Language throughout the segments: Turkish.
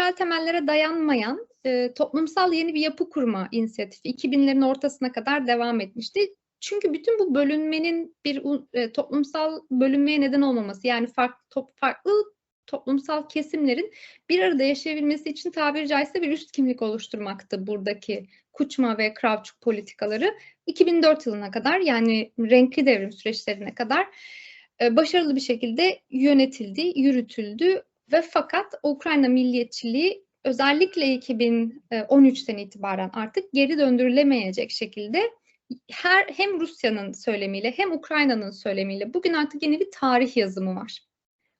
kültürel temellere dayanmayan e, toplumsal yeni bir yapı kurma inisiyatifi 2000'lerin ortasına kadar devam etmişti. Çünkü bütün bu bölünmenin bir e, toplumsal bölünmeye neden olmaması yani farklı, top, farklı toplumsal kesimlerin bir arada yaşayabilmesi için tabiri caizse bir üst kimlik oluşturmaktı buradaki Kuçma ve Kravçuk politikaları. 2004 yılına kadar yani renkli devrim süreçlerine kadar e, başarılı bir şekilde yönetildi, yürütüldü ve fakat Ukrayna milliyetçiliği özellikle 2013'ten itibaren artık geri döndürülemeyecek şekilde her hem Rusya'nın söylemiyle hem Ukrayna'nın söylemiyle bugün artık yeni bir tarih yazımı var.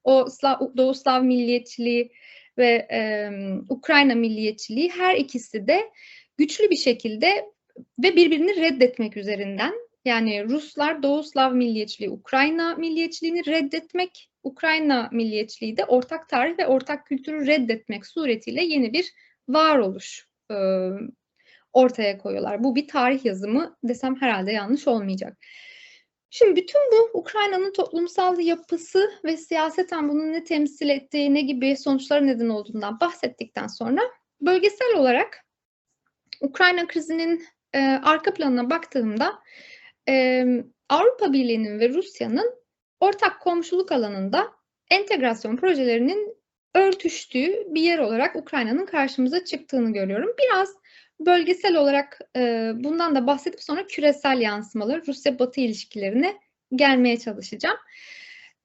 O Slav, Doğu Slav milliyetçiliği ve e, Ukrayna milliyetçiliği her ikisi de güçlü bir şekilde ve birbirini reddetmek üzerinden yani Ruslar Doğu Slav milliyetçiliği, Ukrayna milliyetçiliğini reddetmek, Ukrayna milliyetçiliği de ortak tarih ve ortak kültürü reddetmek suretiyle yeni bir varoluş e, ortaya koyuyorlar. Bu bir tarih yazımı desem herhalde yanlış olmayacak. Şimdi bütün bu Ukrayna'nın toplumsal yapısı ve siyaseten bunun ne temsil ettiği, ne gibi sonuçlara neden olduğundan bahsettikten sonra bölgesel olarak Ukrayna krizinin e, arka planına baktığımda e, Avrupa Birliği'nin ve Rusya'nın ortak komşuluk alanında entegrasyon projelerinin örtüştüğü bir yer olarak Ukrayna'nın karşımıza çıktığını görüyorum. Biraz bölgesel olarak e, bundan da bahsedip sonra küresel yansımaları Rusya-Batı ilişkilerine gelmeye çalışacağım.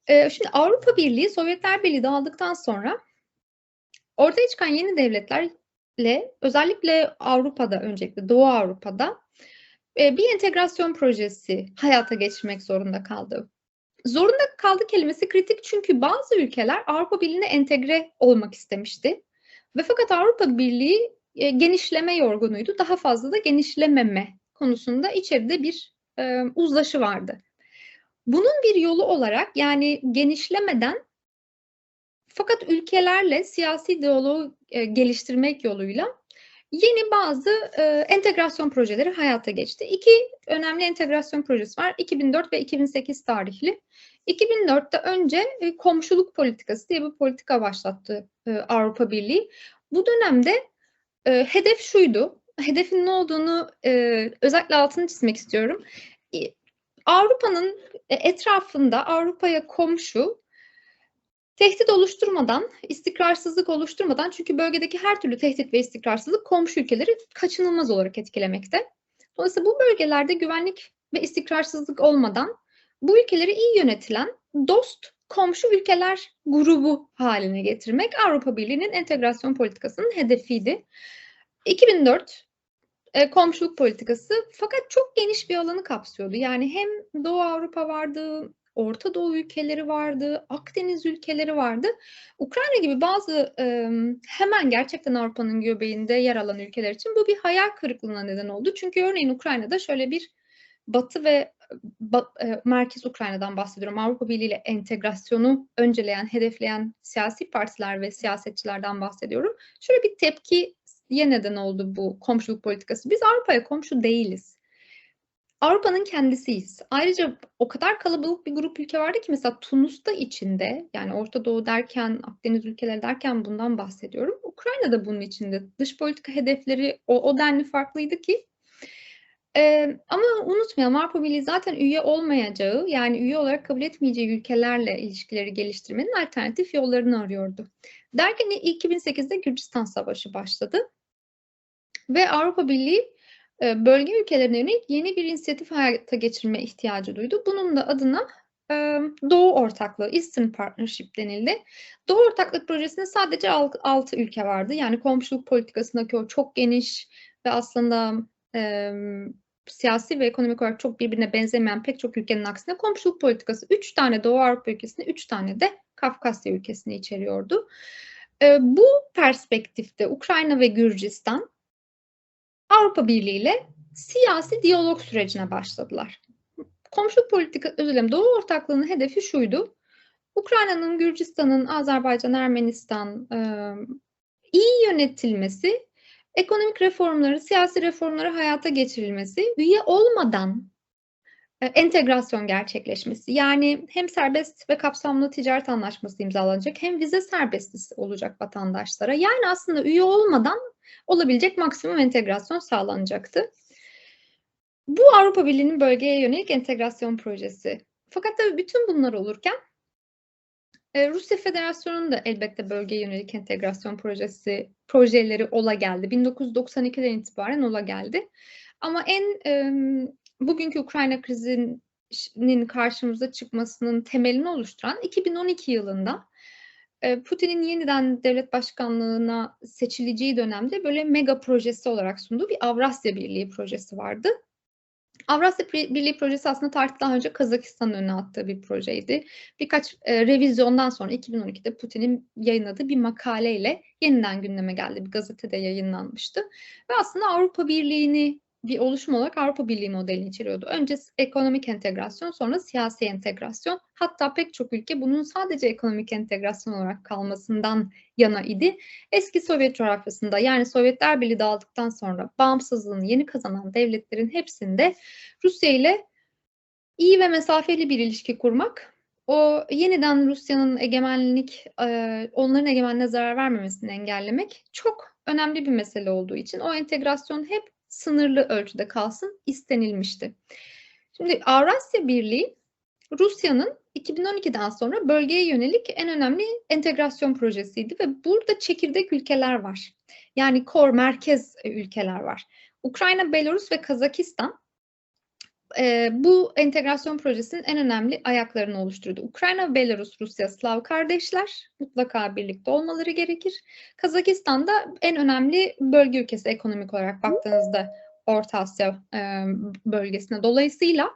E, şimdi Avrupa Birliği, Sovyetler Birliği dağıldıktan sonra ortaya çıkan yeni devletlerle özellikle Avrupa'da öncelikle Doğu Avrupa'da e, bir entegrasyon projesi hayata geçirmek zorunda kaldı. Zorunda kaldı kelimesi kritik çünkü bazı ülkeler Avrupa Birliği'ne entegre olmak istemişti. Ve fakat Avrupa Birliği e, genişleme yorgunuydu. Daha fazla da genişlememe konusunda içeride bir e, uzlaşı vardı. Bunun bir yolu olarak yani genişlemeden fakat ülkelerle siyasi diyaloğu e, geliştirmek yoluyla yeni bazı e, entegrasyon projeleri hayata geçti. İki önemli entegrasyon projesi var. 2004 ve 2008 tarihli. 2004'te önce e, komşuluk politikası diye bir politika başlattı e, Avrupa Birliği. Bu dönemde e, hedef şuydu. Hedefin ne olduğunu e, özellikle altını çizmek istiyorum. E, Avrupa'nın etrafında Avrupa'ya komşu tehdit oluşturmadan, istikrarsızlık oluşturmadan çünkü bölgedeki her türlü tehdit ve istikrarsızlık komşu ülkeleri kaçınılmaz olarak etkilemekte. Dolayısıyla bu bölgelerde güvenlik ve istikrarsızlık olmadan bu ülkeleri iyi yönetilen dost komşu ülkeler grubu haline getirmek Avrupa Birliği'nin entegrasyon politikasının hedefiydi. 2004 e, komşuluk politikası fakat çok geniş bir alanı kapsıyordu. Yani hem Doğu Avrupa vardı, Orta Doğu ülkeleri vardı, Akdeniz ülkeleri vardı. Ukrayna gibi bazı e, hemen gerçekten Avrupa'nın göbeğinde yer alan ülkeler için bu bir hayal kırıklığına neden oldu. Çünkü örneğin Ukrayna'da şöyle bir Batı ve ba, e, Merkez Ukrayna'dan bahsediyorum. Avrupa Birliği ile entegrasyonu önceleyen, hedefleyen siyasi partiler ve siyasetçilerden bahsediyorum. Şöyle bir tepkiye neden oldu bu komşuluk politikası. Biz Avrupa'ya komşu değiliz. Avrupa'nın kendisiyiz. Ayrıca o kadar kalabalık bir grup ülke vardı ki mesela Tunus da içinde yani Orta Doğu derken Akdeniz ülkeleri derken bundan bahsediyorum. Ukrayna da bunun içinde. Dış politika hedefleri o, o denli farklıydı ki ee, ama unutmayalım Avrupa Birliği zaten üye olmayacağı yani üye olarak kabul etmeyeceği ülkelerle ilişkileri geliştirmenin alternatif yollarını arıyordu. Derken 2008'de Gürcistan Savaşı başladı ve Avrupa Birliği bölge ülkelerine yönelik yeni bir inisiyatif hayata geçirme ihtiyacı duydu. Bunun da adına Doğu Ortaklığı, Eastern Partnership denildi. Doğu Ortaklık projesinde sadece 6 ülke vardı. Yani komşuluk politikasındaki o çok geniş ve aslında e, siyasi ve ekonomik olarak çok birbirine benzemeyen pek çok ülkenin aksine komşuluk politikası 3 tane Doğu Avrupa ülkesini, 3 tane de Kafkasya ülkesini içeriyordu. E, bu perspektifte Ukrayna ve Gürcistan Avrupa Birliği ile siyasi diyalog sürecine başladılar. Komşuluk politika, özür dilerim, Doğu ortaklığının hedefi şuydu. Ukrayna'nın, Gürcistan'ın, Azerbaycan, Ermenistan e, iyi yönetilmesi, ekonomik reformları, siyasi reformları hayata geçirilmesi, üye olmadan e, entegrasyon gerçekleşmesi. Yani hem serbest ve kapsamlı ticaret anlaşması imzalanacak hem vize serbestisi olacak vatandaşlara. Yani aslında üye olmadan olabilecek maksimum entegrasyon sağlanacaktı. Bu Avrupa Birliği'nin bölgeye yönelik entegrasyon projesi. Fakat tabii bütün bunlar olurken e, Rusya Federasyonu'nun da elbette bölgeye yönelik entegrasyon projesi projeleri ola geldi. 1992'den itibaren ola geldi. Ama en e, bugünkü Ukrayna krizinin karşımıza çıkmasının temelini oluşturan 2012 yılında Putin'in yeniden devlet başkanlığına seçileceği dönemde böyle mega projesi olarak sunduğu bir Avrasya Birliği projesi vardı. Avrasya Birliği projesi aslında tarih daha önce Kazakistan'ın önüne attığı bir projeydi. Birkaç e, revizyondan sonra 2012'de Putin'in yayınladığı bir makaleyle yeniden gündeme geldi. Bir gazetede yayınlanmıştı. Ve aslında Avrupa Birliği'ni bir oluşum olarak Avrupa Birliği modelini içeriyordu. Önce ekonomik entegrasyon, sonra siyasi entegrasyon. Hatta pek çok ülke bunun sadece ekonomik entegrasyon olarak kalmasından yana idi. Eski Sovyet coğrafyasında yani Sovyetler Birliği dağıldıktan sonra bağımsızlığını yeni kazanan devletlerin hepsinde Rusya ile iyi ve mesafeli bir ilişki kurmak, o yeniden Rusya'nın egemenlik, onların egemenliğine zarar vermemesini engellemek çok önemli bir mesele olduğu için o entegrasyon hep sınırlı ölçüde kalsın istenilmişti. Şimdi Avrasya Birliği Rusya'nın 2012'den sonra bölgeye yönelik en önemli entegrasyon projesiydi ve burada çekirdek ülkeler var. Yani kor merkez ülkeler var. Ukrayna, Belarus ve Kazakistan e, bu entegrasyon projesinin en önemli ayaklarını oluşturdu. Ukrayna, Belarus, Rusya, Slav kardeşler mutlaka birlikte olmaları gerekir. Kazakistan da en önemli bölge ülkesi ekonomik olarak baktığınızda Orta Asya e, bölgesine. Dolayısıyla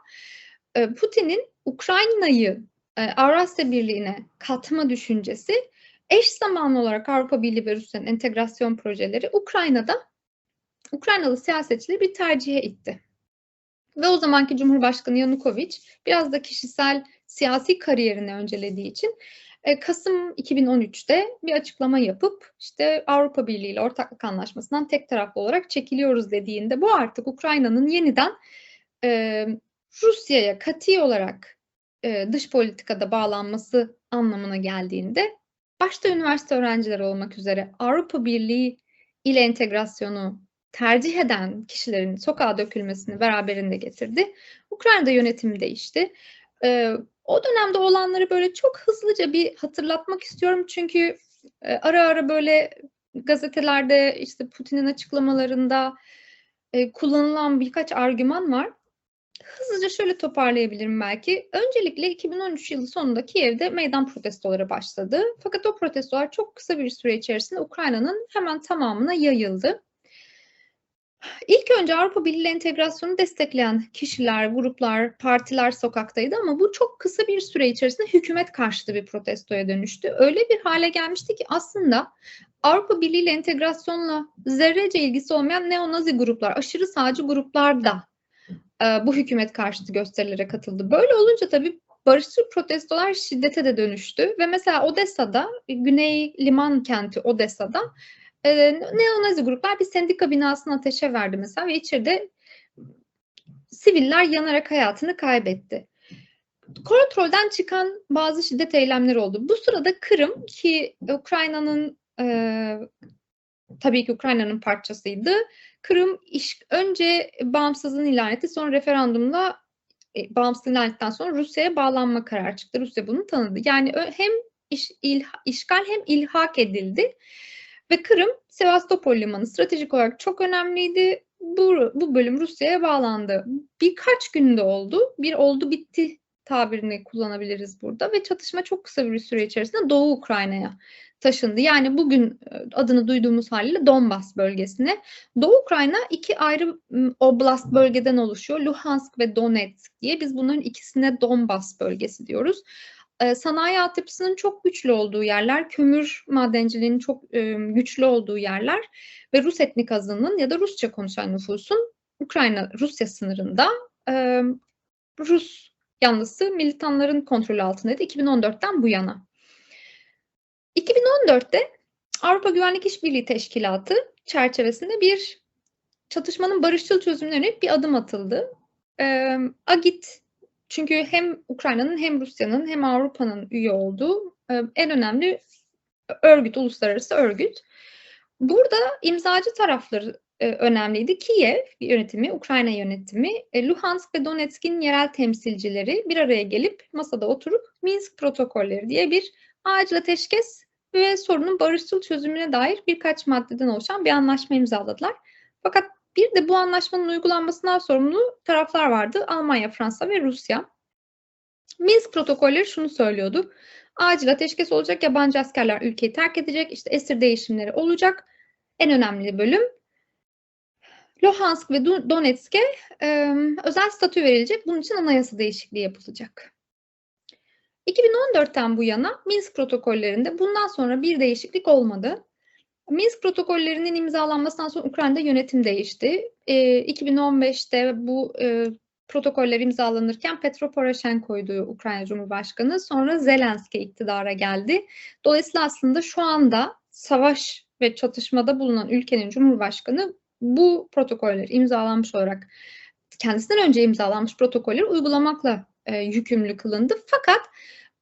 e, Putin'in Ukrayna'yı e, Avrasya Birliği'ne katma düşüncesi eş zamanlı olarak Avrupa Birliği ve Rusya'nın entegrasyon projeleri Ukrayna'da Ukraynalı siyasetçileri bir tercihe itti. Ve o zamanki Cumhurbaşkanı Yanukovic biraz da kişisel siyasi kariyerini öncelediği için e, Kasım 2013'te bir açıklama yapıp işte Avrupa Birliği ile ortaklık anlaşmasından tek taraflı olarak çekiliyoruz dediğinde bu artık Ukrayna'nın yeniden e, Rusya'ya kati olarak e, dış politikada bağlanması anlamına geldiğinde başta üniversite öğrencileri olmak üzere Avrupa Birliği ile entegrasyonu tercih eden kişilerin sokağa dökülmesini beraberinde getirdi. Ukrayna'da yönetim değişti. Ee, o dönemde olanları böyle çok hızlıca bir hatırlatmak istiyorum çünkü e, ara ara böyle gazetelerde işte Putin'in açıklamalarında e, kullanılan birkaç argüman var. Hızlıca şöyle toparlayabilirim belki. Öncelikle 2013 yılı sonunda Kiev'de meydan protestoları başladı. Fakat o protestolar çok kısa bir süre içerisinde Ukrayna'nın hemen tamamına yayıldı. İlk önce Avrupa Birliği entegrasyonu destekleyen kişiler, gruplar, partiler sokaktaydı ama bu çok kısa bir süre içerisinde hükümet karşıtı bir protestoya dönüştü. Öyle bir hale gelmişti ki aslında Avrupa Birliği ile entegrasyonla zerrece ilgisi olmayan neonazi gruplar, aşırı sağcı gruplar da e, bu hükümet karşıtı gösterilere katıldı. Böyle olunca tabii barışçıl protestolar şiddete de dönüştü ve mesela Odessa'da, Güney Liman kenti Odessa'da e, neonazi gruplar bir sendika binasını ateşe verdi mesela ve içeride siviller yanarak hayatını kaybetti. Kontrolden çıkan bazı şiddet eylemleri oldu. Bu sırada Kırım ki Ukrayna'nın e, tabii ki Ukrayna'nın parçasıydı. Kırım iş, önce bağımsızlığını ilan etti. Sonra referandumla e, bağımsızlığını ilan ettikten sonra Rusya'ya bağlanma kararı çıktı. Rusya bunu tanıdı. Yani hem iş, il, işgal hem ilhak edildi. Ve Kırım, Sevastopol limanı stratejik olarak çok önemliydi. Bu, bu bölüm Rusya'ya bağlandı. Birkaç günde oldu. Bir oldu bitti tabirini kullanabiliriz burada ve çatışma çok kısa bir süre içerisinde Doğu Ukrayna'ya taşındı. Yani bugün e, adını duyduğumuz haliyle Donbas bölgesine. Doğu Ukrayna iki ayrı oblast bölgeden oluşuyor. Luhansk ve Donetsk diye biz bunların ikisine Donbas bölgesi diyoruz sanayi altyapısının çok güçlü olduğu yerler, kömür madenciliğinin çok güçlü olduğu yerler ve Rus etnik azınlığın ya da Rusça konuşan nüfusun Ukrayna Rusya sınırında Rus yanlısı militanların kontrolü altındaydı 2014'ten bu yana. 2014'te Avrupa Güvenlik İşbirliği Teşkilatı çerçevesinde bir çatışmanın barışçıl çözümüne yönelik bir adım atıldı. Agit Çünkü hem Ukrayna'nın hem Rusya'nın hem Avrupa'nın üye olduğu e, en önemli örgüt, uluslararası örgüt. Burada imzacı tarafları e, önemliydi. Kiev yönetimi, Ukrayna yönetimi, e, Luhansk ve Donetsk'in yerel temsilcileri bir araya gelip masada oturup Minsk protokolleri diye bir acil ateşkes ve sorunun barışçıl çözümüne dair birkaç maddeden oluşan bir anlaşma imzaladılar. Fakat bir de bu anlaşmanın uygulanmasından sorumlu taraflar vardı. Almanya, Fransa ve Rusya. Minsk protokolleri şunu söylüyordu. Acil ateşkes olacak, yabancı askerler ülkeyi terk edecek, işte esir değişimleri olacak. En önemli bölüm Luhansk ve Donetsk'e e, özel statü verilecek. Bunun için anayasa değişikliği yapılacak. 2014'ten bu yana Minsk protokollerinde bundan sonra bir değişiklik olmadı. Minsk protokollerinin imzalanmasından sonra Ukrayna'da yönetim değişti. E, 2015'te bu e, protokoller imzalanırken Petro Poroshenko'ydu Ukrayna Cumhurbaşkanı. Sonra Zelenski iktidara geldi. Dolayısıyla aslında şu anda savaş ve çatışmada bulunan ülkenin Cumhurbaşkanı bu protokoller imzalanmış olarak kendisinden önce imzalanmış protokolleri uygulamakla e, yükümlü kılındı. Fakat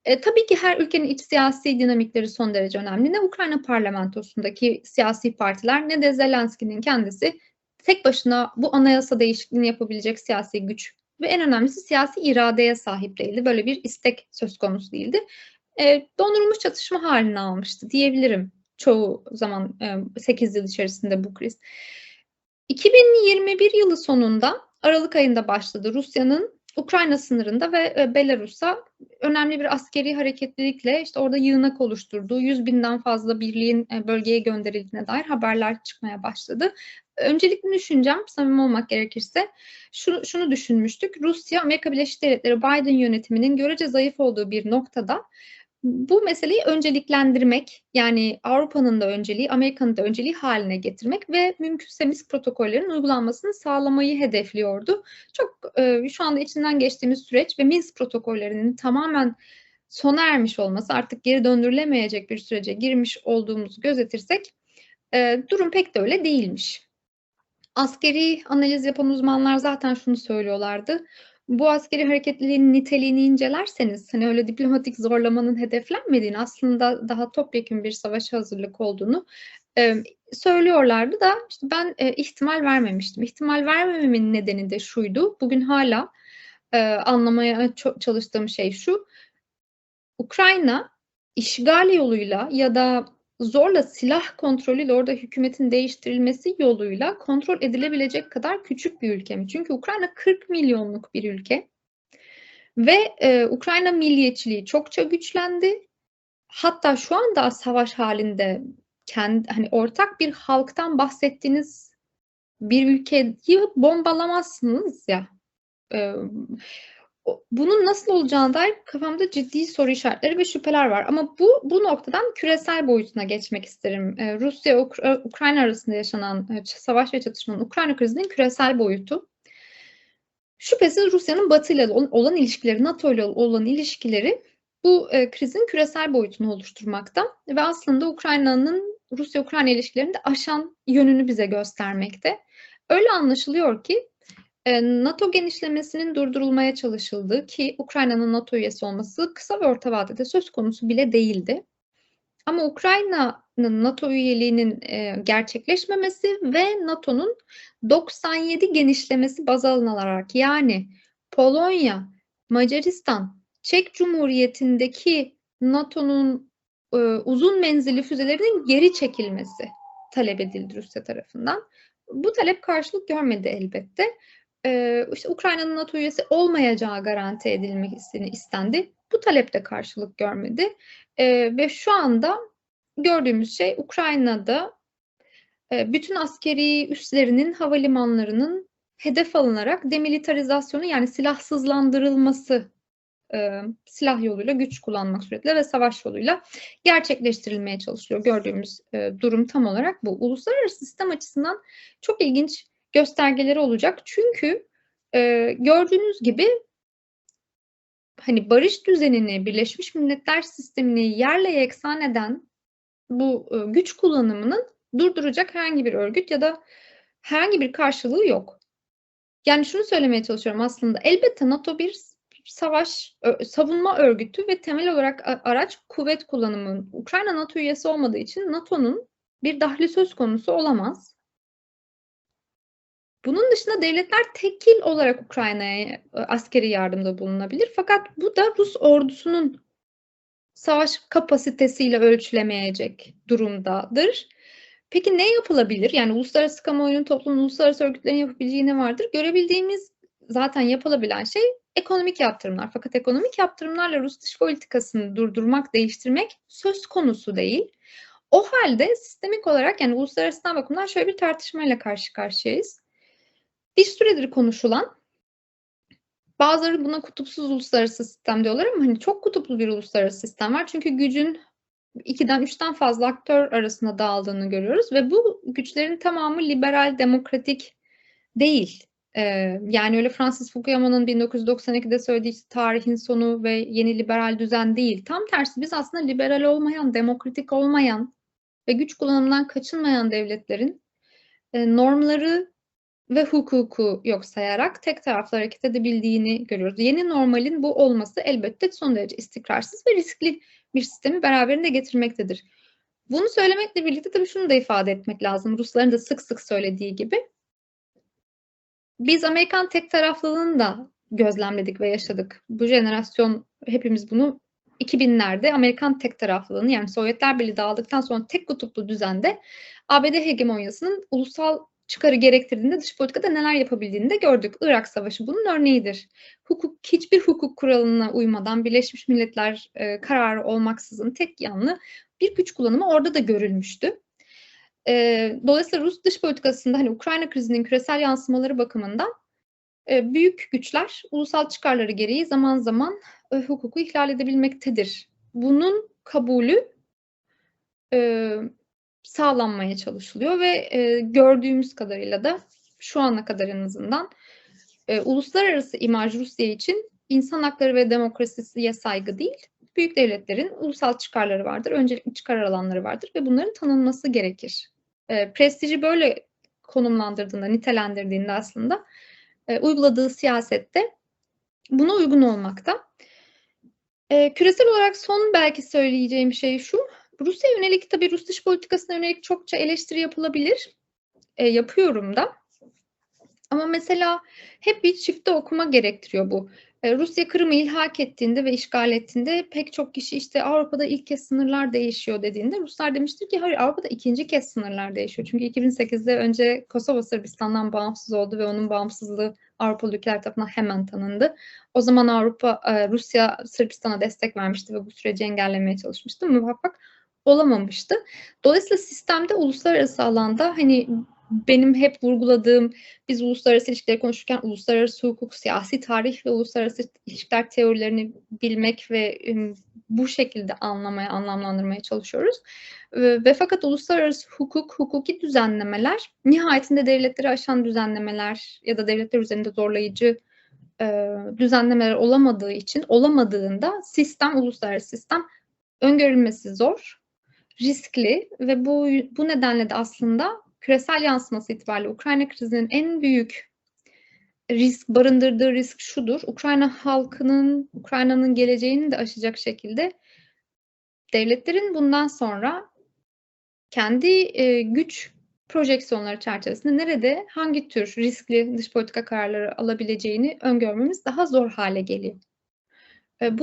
e, tabii ki her ülkenin iç siyasi dinamikleri son derece önemli. Ne Ukrayna parlamentosundaki siyasi partiler ne de Zelenski'nin kendisi tek başına bu anayasa değişikliğini yapabilecek siyasi güç ve en önemlisi siyasi iradeye sahip değildi. Böyle bir istek söz konusu değildi. E, dondurulmuş çatışma halini almıştı diyebilirim çoğu zaman e, 8 yıl içerisinde bu kriz. 2021 yılı sonunda Aralık ayında başladı Rusya'nın Ukrayna sınırında ve e, Belarus'a önemli bir askeri hareketlilikle işte orada yığınak oluşturduğu 100 binden fazla birliğin e, bölgeye gönderildiğine dair haberler çıkmaya başladı. Öncelikli düşüncem samimi olmak gerekirse şunu, şunu düşünmüştük. Rusya, Amerika Birleşik Devletleri Biden yönetiminin görece zayıf olduğu bir noktada bu meseleyi önceliklendirmek yani Avrupa'nın da önceliği, Amerika'nın da önceliği haline getirmek ve mümkünse MISK protokollerin uygulanmasını sağlamayı hedefliyordu. Çok e, şu anda içinden geçtiğimiz süreç ve MISK protokollerinin tamamen sona ermiş olması artık geri döndürülemeyecek bir sürece girmiş olduğumuzu gözetirsek e, durum pek de öyle değilmiş. Askeri analiz yapan uzmanlar zaten şunu söylüyorlardı bu askeri hareketliliğin niteliğini incelerseniz hani öyle diplomatik zorlamanın hedeflenmediğini aslında daha topyekun bir savaşa hazırlık olduğunu e, söylüyorlardı da işte ben e, ihtimal vermemiştim. İhtimal vermememin nedeni de şuydu. Bugün hala e, anlamaya çalıştığım şey şu. Ukrayna işgal yoluyla ya da zorla silah kontrolüyle orada hükümetin değiştirilmesi yoluyla kontrol edilebilecek kadar küçük bir ülke mi? Çünkü Ukrayna 40 milyonluk bir ülke ve e, Ukrayna milliyetçiliği çokça güçlendi. Hatta şu anda savaş halinde kendi hani ortak bir halktan bahsettiğiniz bir ülkeyi bombalamazsınız ya. E, bunun nasıl olacağına dair kafamda ciddi soru işaretleri ve şüpheler var. Ama bu bu noktadan küresel boyutuna geçmek isterim. Ee, Rusya Uk e, Ukrayna arasında yaşanan e, savaş ve çatışmanın Ukrayna krizinin küresel boyutu. Şüphesiz Rusya'nın Batı ile olan ilişkileri, NATO ile olan ilişkileri bu e, krizin küresel boyutunu oluşturmakta ve aslında Ukrayna'nın Rusya-Ukrayna ilişkilerinde aşan yönünü bize göstermekte. Öyle anlaşılıyor ki NATO genişlemesinin durdurulmaya çalışıldığı ki Ukrayna'nın NATO üyesi olması kısa ve orta vadede söz konusu bile değildi. Ama Ukrayna'nın NATO üyeliğinin gerçekleşmemesi ve NATO'nun 97 genişlemesi baz alınarak yani Polonya, Macaristan, Çek Cumhuriyeti'ndeki NATO'nun uzun menzilli füzelerinin geri çekilmesi talep edildi Rusya tarafından. Bu talep karşılık görmedi elbette e, işte Ukrayna'nın NATO üyesi olmayacağı garanti edilmesini istendi. Bu talep de karşılık görmedi. E, ve şu anda gördüğümüz şey Ukrayna'da e, bütün askeri üslerinin havalimanlarının hedef alınarak demilitarizasyonu yani silahsızlandırılması e, silah yoluyla güç kullanmak suretiyle ve savaş yoluyla gerçekleştirilmeye çalışılıyor. Gördüğümüz e, durum tam olarak bu. Uluslararası sistem açısından çok ilginç göstergeleri olacak. Çünkü e, gördüğünüz gibi hani barış düzenini, Birleşmiş Milletler sistemini yerle yeksan eden bu e, güç kullanımının durduracak herhangi bir örgüt ya da herhangi bir karşılığı yok. Yani şunu söylemeye çalışıyorum aslında elbette NATO bir savaş savunma örgütü ve temel olarak araç kuvvet kullanımı. Ukrayna NATO üyesi olmadığı için NATO'nun bir dahli söz konusu olamaz. Bunun dışında devletler tekil olarak Ukrayna'ya, eee, askeri yardımda bulunabilir. Fakat bu da Rus ordusunun savaş kapasitesiyle ölçülemeyecek durumdadır. Peki ne yapılabilir? Yani uluslararası kamuoyunun, toplumun, uluslararası örgütlerin yapabileceği ne vardır? Görebildiğimiz zaten yapılabilen şey ekonomik yaptırımlar. Fakat ekonomik yaptırımlarla Rus dış politikasını durdurmak, değiştirmek söz konusu değil. O hâlde sistemik olarak, yani uluslararasından bakımdan şöyle bir tartışmayla karşı karşıyayız. Bir süredir konuşulan bazıları buna kutupsuz uluslararası sistem diyorlar ama hani çok kutuplu bir uluslararası sistem var. Çünkü gücün 2'den 3'ten fazla aktör arasında dağıldığını görüyoruz ve bu güçlerin tamamı liberal, demokratik değil. Eee, yani öyle Francis Fukuyama'nın 1992'de söylediği tarihin sonu ve yeni liberal düzen değil. Tam tersi biz aslında liberal olmayan, demokratik olmayan ve güç kullanımından kaçınmayan devletlerin, eee, normları ve hukuku yok sayarak tek taraflı hareket edebildiğini görüyoruz. Yeni normalin bu olması elbette son derece istikrarsız ve riskli bir sistemi beraberinde getirmektedir. Bunu söylemekle birlikte tabii şunu da ifade etmek lazım. Rusların da sık sık söylediği gibi. Biz Amerikan tek taraflılığını da gözlemledik ve yaşadık. Bu jenerasyon hepimiz bunu 2000'lerde Amerikan tek taraflılığını yani Sovyetler Birliği dağıldıktan sonra tek kutuplu düzende ABD hegemonyasının ulusal çıkarı gerektirdiğinde dış politikada neler yapabildiğini de gördük. Irak Savaşı bunun örneğidir. Hukuk hiçbir hukuk kuralına uymadan Birleşmiş Milletler, eee, kararı olmaksızın tek yanlı bir güç kullanımı orada da görülmüştü. Eee, dolayısıyla Rus dış politikasında, hani, Ukrayna krizinin küresel yansımaları bakımından, eee, büyük güçler ulusal çıkarları gereği zaman zaman, eee, hukuku ihlal edebilmektedir. Bunun kabulü eee, sağlanmaya çalışılıyor ve, eee, gördüğümüz kadarıyla da şu ana kadar en azından, eee, uluslararası imaj Rusya için insan hakları ve demokrasiye saygı değil, büyük devletlerin ulusal çıkarları vardır, öncelikli çıkar alanları vardır ve bunların tanınması gerekir. Eee, prestiji böyle konumlandırdığında, nitelendirdiğinde aslında, eee, uyguladığı siyaset de buna uygun olmakta. Eee, küresel olarak son belki söyleyeceğim şey şu, Rusya'ya yönelik tabii Rus dış politikasına yönelik çokça eleştiri yapılabilir. Eee, yapıyorum da. Ama mesela hep bir çifte okuma gerektiriyor bu. Eee, Rusya Kırım'ı ilhak ettiğinde ve işgal ettiğinde pek çok kişi işte Avrupa'da ilk kez sınırlar değişiyor dediğinde Ruslar demiştir ki hayır Avrupa'da ikinci kez sınırlar değişiyor. Çünkü 2008'de önce Kosova Sırbistan'dan bağımsız oldu ve onun bağımsızlığı Avrupalı ülkeler tarafından hemen tanındı. O zaman Avrupa, eee, Rusya Sırbistan'a destek vermişti ve bu süreci engellemeye çalışmıştı. Muvaffak olamamıştı. Dolayısıyla sistemde uluslararası alanda, hani, benim hep vurguladığım, biz uluslararası ilişkileri konuşurken uluslararası hukuk, siyasi tarih ve uluslararası ilişkiler teorilerini bilmek ve, bu şekilde anlamaya, anlamlandırmaya çalışıyoruz. Ve fakat uluslararası hukuk, hukuki düzenlemeler nihayetinde devletleri aşan düzenlemeler ya da devletler üzerinde zorlayıcı, düzenlemeler olamadığı için olamadığında sistem, uluslararası sistem öngörülmesi zor, riskli ve bu bu nedenle de aslında küresel yansıması itibariyle Ukrayna krizinin en büyük risk barındırdığı risk şudur: Ukrayna halkının, Ukrayna'nın geleceğini de aşacak şekilde devletlerin bundan sonra kendi, eee, güç projeksiyonları çerçevesinde nerede, hangi tür riskli dış politika kararları alabileceğini öngörmemiz daha zor hâle geliyor. Eee, bu